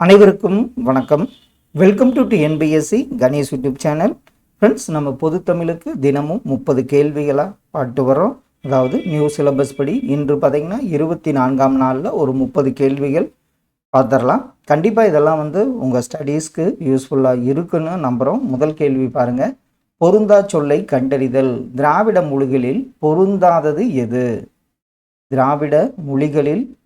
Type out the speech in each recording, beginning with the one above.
அனைவருக்கும் வணக்கம். Welcome to NPSC Ganesh YouTube channel. Friends நம்ம பொது தமிழுக்கு தினமும் முப்பது கேள்விகளாக பாட்டு வரோம் அதாவது நியூ சிலபஸ் படி இன்று பார்த்திங்கன்னா இருபத்தி நான்காம் நாளில் ஒரு முப்பது கேள்விகள் பார்த்துடலாம் கண்டிப்பாக இதெல்லாம் வந்து உங்கள் ஸ்டடீஸ்க்கு யூஸ்ஃபுல்லாக இருக்குன்னு நம்புகிறோம் முதல் கேள்வி பாருங்கள் பொருந்தா சொல்லை கண்டறிதல். திராவிட மொழிகளில் பொருந்தாதது எது? திராவிட மொழிகளில்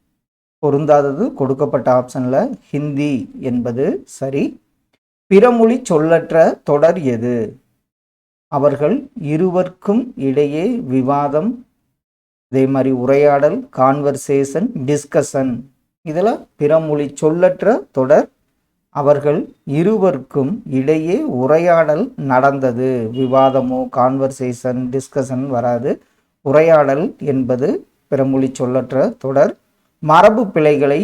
பொருந்தாதது கொடுக்கப்பட்ட ஆப்ஷனில் ஹிந்தி என்பது சரி. பிறமொழி சொல்லற்ற தொடர் எது? அவர்கள் இருவருக்கும் இடையே விவாதம் இதே மாதிரி உரையாடல் கான்வர்சேஷன் டிஸ்கஷன் இதில் பிறமொழி சொல்லற்ற தொடர். அவர்கள் இருவருக்கும் இடையே உரையாடல் நடந்தது. விவாதமோ கான்வர்சேஷன் டிஸ்கஷன் வராது. உரையாடல் என்பது பிறமொழி சொல்லற்ற தொடர். மரபு பிழைகளை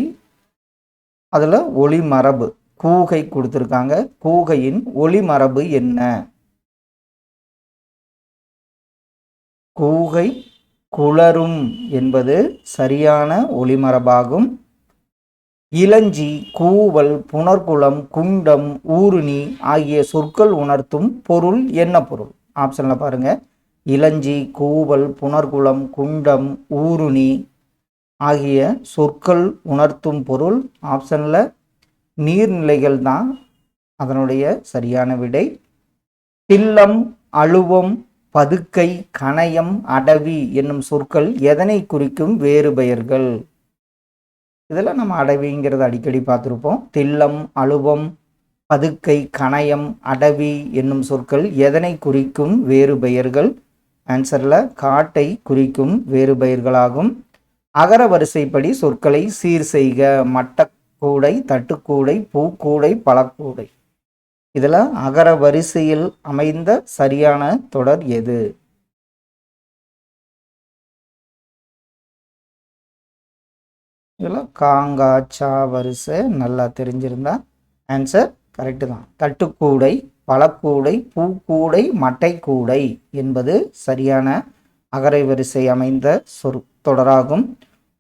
அதில் ஒளி மரபு கூகை கொடுத்துருக்காங்க. கூகையின் ஒளி மரபு என்ன? கூகை குளரும் என்பது சரியான ஒளிமரபாகும் இளஞ்சி கூவல் புனர்குளம் குண்டம் ஊருணி ஆகிய சொற்கள் உணர்த்தும் பொருள் என்ன பொருள்? ஆப்ஷனில் பாருங்கள் இளஞ்சி கூவல் புனர்குளம் குண்டம் ஊருணி ஆகிய சொற்கள் உணர்த்தும் பொருள் ஆப்ஷனில் நீர்நிலைகள் தான் அதனுடைய சரியான விடை. தில்லம் அழுவம் பதுக்கை கணயம் அடவி என்னும் சொற்கள் எதனை குறிக்கும் வேறு பெயர்கள்? இதெல்லாம் நம்ம அடவிங்கிறத அடிக்கடி பார்த்துருப்போம். தில்லம் அழுவம் பதுக்கை கணையம் அடவி என்னும் சொற்கள் எதனை குறிக்கும் வேறு பெயர்கள்? ஆன்சரில் காட்டை குறிக்கும் வேறு பெயர்களாகும். அகர வரிசைப்படி சொற்களை சீர் செய்க. மட்டக்கூடை தட்டுக்கூடை பூக்கூடை பழக்கூடை. இதில் அகர வரிசையில் அமைந்த சரியான தொடர் எது? இதில் காங்கா சா வரிசை நல்லா தெரிஞ்சிருந்தா ஆன்சர் கரெக்டு தான். தட்டுக்கூடை பழக்கூடை பூக்கூடை மட்டைக்கூடை என்பது சரியான அகரை வரிசை அமைந்த சொற் தொடராகும்.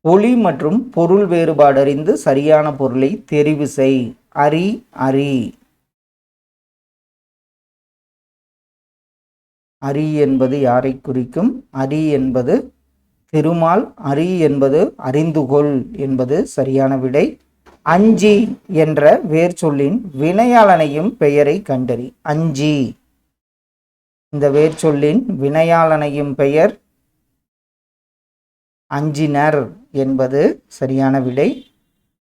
ஒளி மற்றும் பொருள் வேறுபாடு அறிந்து சரியான பொருளை தெரிவு செய். அரி அரி. அரி என்பது யாரை குறிக்கும்? அரி என்பது திருமால் அரி என்பது அறிந்துகொள் என்பது சரியான விடை. அஞ்சி என்ற வேர் சொல்லின் வினையாளனையும் பெயரை கண்டறி. அஞ்சி. இந்த வேர் சொல்லின் வினையாளனையும் பெயர் அஞ்சினர் என்பது சரியான விடை.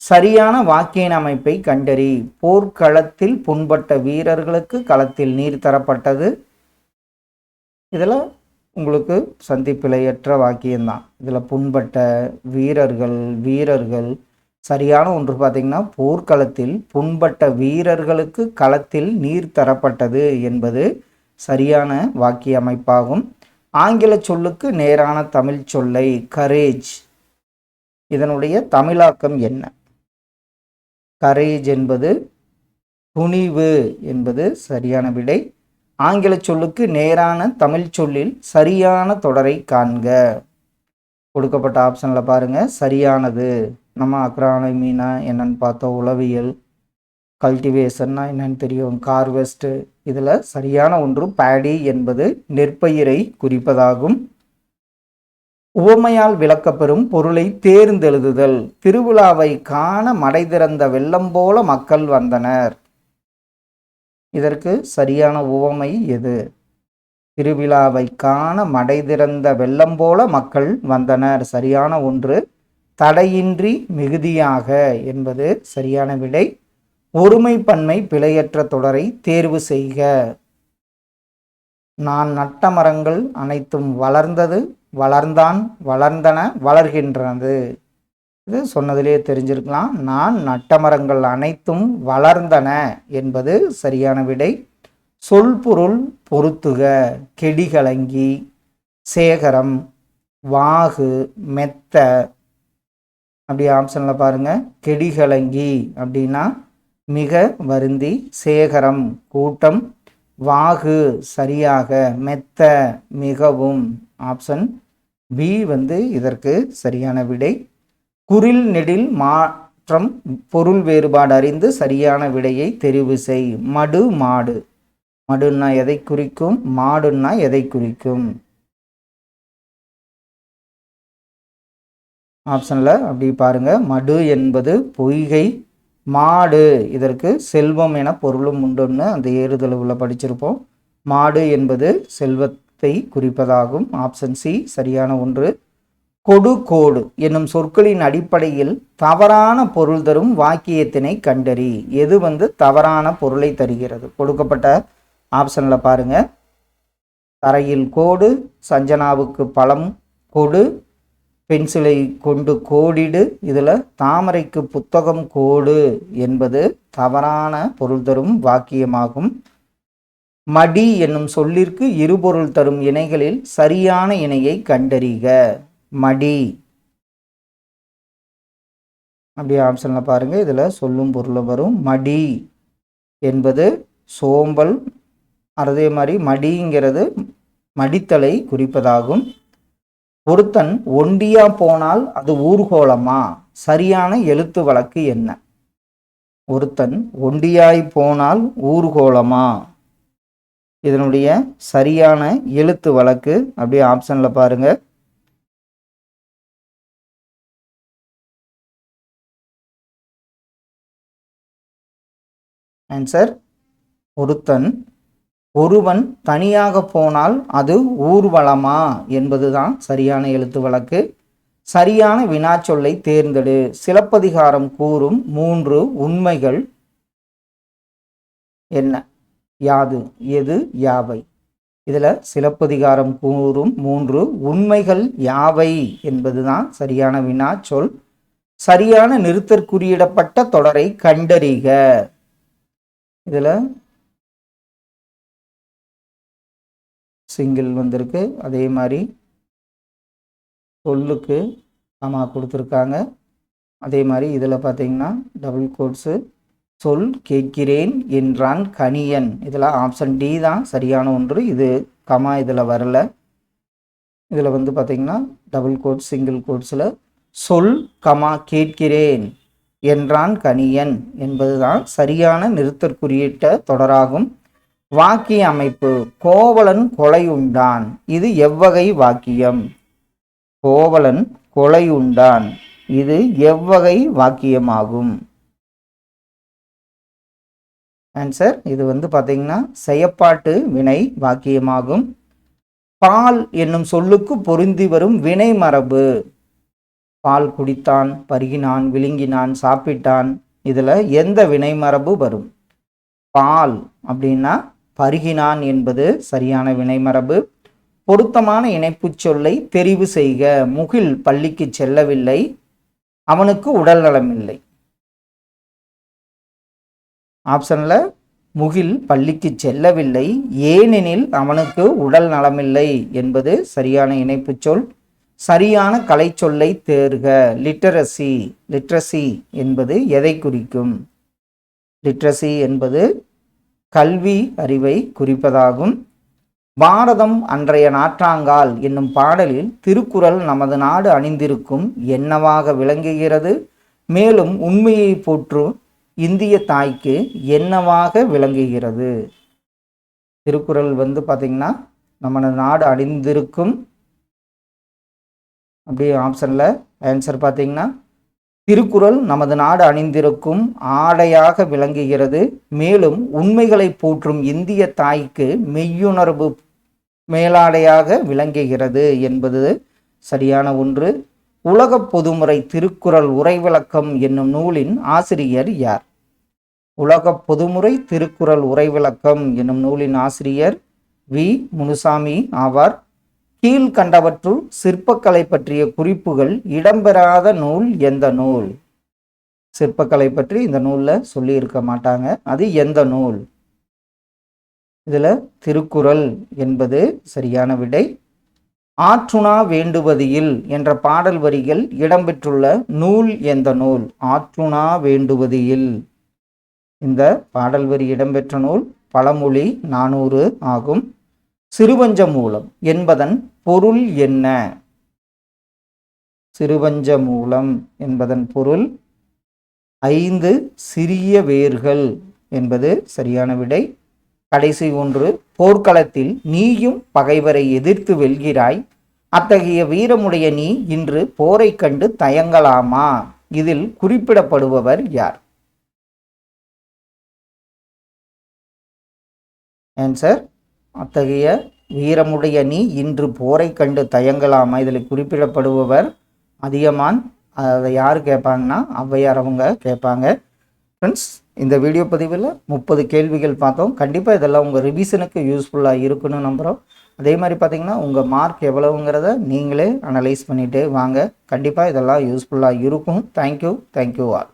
சரியான வாக்கியன் அமைப்பை கண்டறி போர்க்களத்தில் புண்பட்ட வீரர்களுக்கு களத்தில் நீர் தரப்பட்டது. இதில் உங்களுக்கு சந்திப்பிழையற்ற வாக்கியம்தான். இதில் புண்பட்ட வீரர்கள் வீரர்கள் சரியான ஒன்று பார்த்திங்கன்னா போர்க்களத்தில் புண்பட்ட வீரர்களுக்கு களத்தில் நீர் தரப்பட்டது என்பது சரியான வாக்கிய அமைப்பாகும். ஆங்கில சொல்லுக்கு நேரான தமிழ் சொல்லை கரேஜ் இதனுடைய தமிழாக்கம் என்ன? கரேஜ் என்பது துணிவு என்பது சரியான விடை. ஆங்கில சொல்லுக்கு நேரான தமிழ் சொல்லில் சரியான தொடரை காண்க. கொடுக்கப்பட்ட ஆப்ஷனில் பாருங்கள் சரியானது. நம்ம அக்ரானமினா என்னன்னு பார்த்தோம் உளவியல். கல்டிவேஷன்னா என்னன்னு தெரியும். கார்வெஸ்ட்டு இதில் சரியான ஒன்று பேடி என்பது நெற்பயிரை குறிப்பதாகும். உவமையால் விளக்கப்பெறும் பொருளை தேர்ந்தெழுதுதல். திருவிழாவை காண மடை திறந்த வெள்ளம் போல மக்கள் வந்தனர். இதற்கு சரியான உவமை எது? திருவிழாவை காண மடை திறந்த வெள்ளம் போல மக்கள் வந்தனர். சரியான ஒன்று தடையின்றி மிகுதியாக என்பது சரியான விடை. ஒருமை பன்மை பிழையற்ற தொடரை தேர்வு செய்க. நான் நட்ட மரங்கள் அனைத்தும் வளர்ந்தது வளர்ந்தான் வளர்ந்தன வளர்கின்றது. இது சொன்னதிலே தெரிஞ்சிருக்கலாம். நான் நட்ட மரங்கள் அனைத்தும் வளர்ந்தன என்பது சரியான விடை. சொல் பொருள் பொருத்துக கெடிகலங்கி சேகரம் வாகு மெத்த. அப்படி ஆப்ஷனில் பாருங்கள் கெடிகலங்கி அப்படின்னா மிக வருந்தி சேகரம் கூட்டம் வாகு சரியாக மெத்த மிகவும். ஆப்ஷன் பி வந்து இதற்கு சரியான விடை. குரில் நெடில் மாற்றம் பொருள் வேறுபாடு அறிந்து சரியான விடையை தெரிவு செய். மடு மாடு. மடுன்னா எதை குறிக்கும்? மாடுன்னா எதை குறிக்கும்? ஆப்ஷனில் அப்படி பாருங்க. மடு என்பது பொய்கை மாடு இதற்கு செல்வம் என பொருளும் உண்டுன்னு அந்த ஏறுதளவில் படிச்சிருப்போம். மாடு என்பது செல்வத்தை குறிப்பதாகும். ஆப்ஷன் சி சரியான ஒன்று. கொடு கோடு என்னும் சொற்களின் அடிப்படையில் தவறான பொருள் தரும் வாக்கியத்தினை கண்டறி. எது வந்து தவறான பொருளை தருகிறது? கொடுக்கப்பட்ட ஆப்ஷனில் பாருங்க. தரையில் கோடு சஞ்சனாவுக்கு பழம் கொடு. பென்சிலை கொண்டு கோடிடு. இதில் தாமரைக்கு புத்தகம் கோடு என்பது தவறான பொருள் தரும் வாக்கியமாகும். மடி என்னும் சொல்லிற்கு இருபொருள் தரும் இணைகளில் சரியான இணையை கண்டறிக. மடி. அப்படியே ஆப்ஷனில் பாருங்கள் இதில் சொல்லும் பொருளை வரும். மடி என்பது சோம்பல். அதே மாதிரி மடிங்கிறது மடித்தலை குறிப்பதாகும். ஒருத்தன் ஒண்டியா போனால் அது ஊர்கோலமா சரியான எழுத்து வழக்கு என்ன? ஒருத்தன் ஒண்டியாய் போனால் ஊர்கோலமா இதனுடைய சரியான எழுத்து வழக்கு அப்படியே ஆப்ஷன்ல பாருங்க. ஆன்சர் ஒருத்தன் ஒருவன் தனியாக போனால் அது ஊர்வலமா? என்பதுதான் சரியான எழுத்து வழக்கு. சரியான வினாச்சொல்லை தேர்ந்தெடு. சிலப்பதிகாரம் கூறும் மூன்று உண்மைகள் என்ன? யாது எது யாவை? இதில் சிலப்பதிகாரம் கூறும் மூன்று உண்மைகள் யாவை? என்பதுதான் சரியான வினாச்சொல். சரியான நிறுத்தற்குறியிடப்பட்ட தொடரை கண்டறிக. இதில் சிங்கிள் வந்திருக்கு. அதே மாதிரி சொல்லுக்கு கமா கொடுத்துருக்காங்க. அதே மாதிரி இதில் பார்த்தீங்கன்னா டபுள் கோட்ஸு சொல் கேட்கிறேன் என்றான் கணியன் இதில் ஆப்ஷன் டி தான் சரியான ஒன்று. இது கமா இதில் வரல. இதில் வந்து பார்த்தீங்கன்னா டபுள் கோட் சிங்கிள் கோட்ஸில் சொல் கமா கேட்கிறேன் என்றான் கணியன் என்பதுதான் சரியான நிறுத்தற்குறியிட்ட தொடராகும். வாக்கிய அமைப்பு கோவலன் கொலை உண்டான் இது எவ்வகை வாக்கியம்? கோவலன் கொலை உண்டான் இது எவ்வகை வாக்கியமாகும்? ஆன்சர் இது வந்து பார்த்தீங்கன்னா செயப்பாட்டு வினை வாக்கியமாகும். பால் என்னும் சொல்லுக்கு பொருந்தி வரும் வினை மரபு. பால் குடித்தான் பருகினான் விழுங்கினான் சாப்பிட்டான். இதில் எந்த வினை மரபு வரும்? பால் அப்படின்னா பருகினான் என்பது சரியான வினைமரபு. பொருத்தமான இணைப்புச் சொல்லை தெரிவு செய்க. முகில் பள்ளிக்கு செல்லவில்லை. அவனுக்கு உடல் நலமில்லை ஆப்ஷன்ல முகில் பள்ளிக்கு செல்லவில்லை. ஏனெனில் அவனுக்கு உடல் நலமில்லை என்பது சரியான இணைப்புச் சொல். சரியான கலைச்சொல்லை தேர்க. லிட்டரசி லிட்ரஸி என்பது எதை குறிக்கும்? லிட்ரஸி என்பது கல்வி அறிவை குறிப்பதாகும். பாரதம் அன்றைய நாற்றாங்கால் என்னும் பாடலில் திருக்குறள் நமது நாடு அணிந்திருக்கும் என்னவாக விளங்குகிறது? மேலும் உண்மையை போற்றும் இந்திய தாய்க்கு என்னவாக விளங்குகிறது? திருக்குறள் வந்து பார்த்திங்கன்னா நம்ம நாடு அணிந்திருக்கும். அப்படியே ஆப்ஷனில் ஆன்சர் பார்த்தீங்கன்னா திருக்குறள் நமது நாடு அணிந்திருக்கும் ஆடையாக விளங்குகிறது. மேலும் உண்மைகளை போற்றும் இந்திய தாய்க்கு மெய்யுணர்வு மேலாடையாக விளங்குகிறது என்பது சரியான ஒன்று. உலக பொதுமுறை திருக்குறள் உரைவிளக்கம் என்னும் நூலின் ஆசிரியர் யார்? உலக பொதுமுறை திருக்குறள் உரைவிளக்கம் என்னும் நூலின் ஆசிரியர் வி. முனுசாமி ஆவார். கீழ்கண்டவற்றுள் சிற்பக்கலை பற்றிய குறிப்புகள் இடம்பெறாத நூல் எந்த நூல்? சிற்பக்கலை பற்றி இந்த நூலில் சொல்லியிருக்க மாட்டாங்க. அது எந்த நூல்? இதில் திருக்குறள் என்பது சரியான விடை. ஆற்றுணா வேண்டுவதியில் என்ற பாடல் வரிகள் இடம்பெற்றுள்ள நூல் எந்த நூல்? ஆற்றுணா வேண்டுவதியில். இந்த பாடல் வரி இடம்பெற்ற நூல் பழமொழி நானூறு ஆகும். சிறுவஞ்ச மூலம் என்பதன் பொருள் என்ன? சிறுவஞ்ச மூலம் என்பதன் பொருள் ஐந்து சிறிய வேர்கள் என்பது சரியான விடை. கடைசி ஒன்று போர்க்களத்தில் நீயும் பகைவரை எதிர்த்து வெல்கிறாய். அத்தகைய வீரமுடைய நீ இன்று போரை கண்டு தயங்கலாமா? இதில் குறிப்பிடப்படுபவர் யார்? ஆன்சர் அத்தகைய வீரமுடைய நீ இன்று போரை கண்டு தயங்கலாமா? இதில் குறிப்பிடப்படுபவர் அதிகமான் அதை யார் கேட்பாங்கன்னா ஔவையார் அவங்க கேட்பாங்க. ஃப்ரெண்ட்ஸ் இந்த வீடியோ பதிவில் முப்பது கேள்விகள் பார்த்தோம். கண்டிப்பாக இதெல்லாம் உங்கள் ரிவிஷனுக்கு யூஸ்ஃபுல்லாக இருக்குன்னு நம்புகிறோம் அதே மாதிரி பார்த்தீங்கன்னா உங்கள் மார்க் எவ்வளவுங்கிறத நீங்களே அனலைஸ் பண்ணிகிட்டே வாங்க. கண்டிப்பாக இதெல்லாம் யூஸ்ஃபுல்லாக இருக்கும். Thank you thank you all